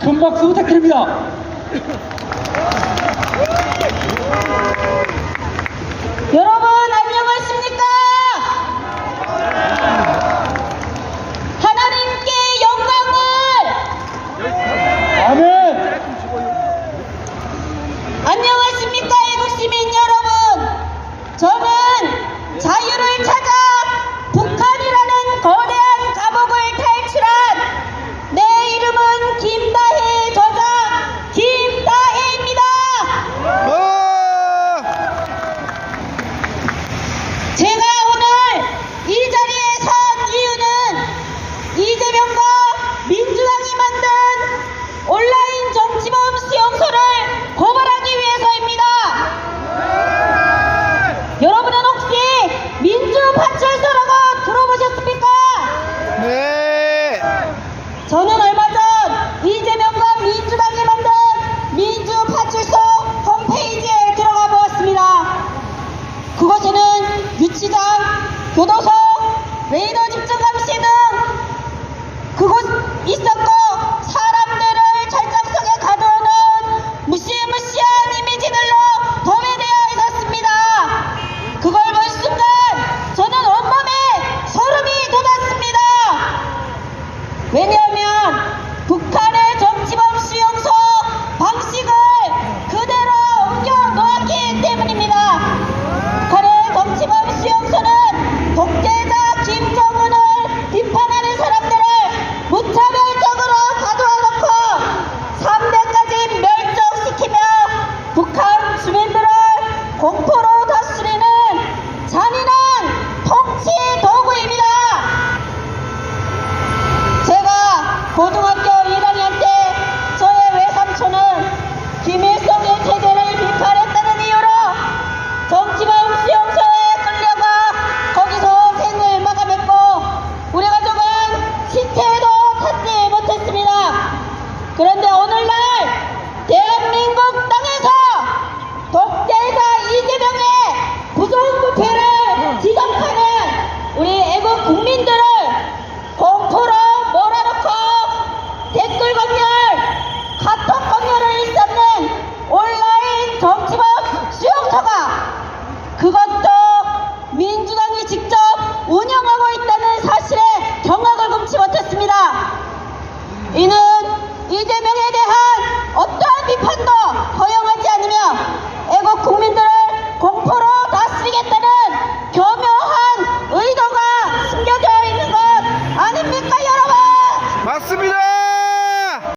큰 박수 부탁드립니다. 여러분 안녕하십니까? 하나님께 영광을! 아멘! 안녕하십니까 애국시민 여러분! 저는 자유를 시장, 교도소, 레이더 집중 감시 등 그곳 있었고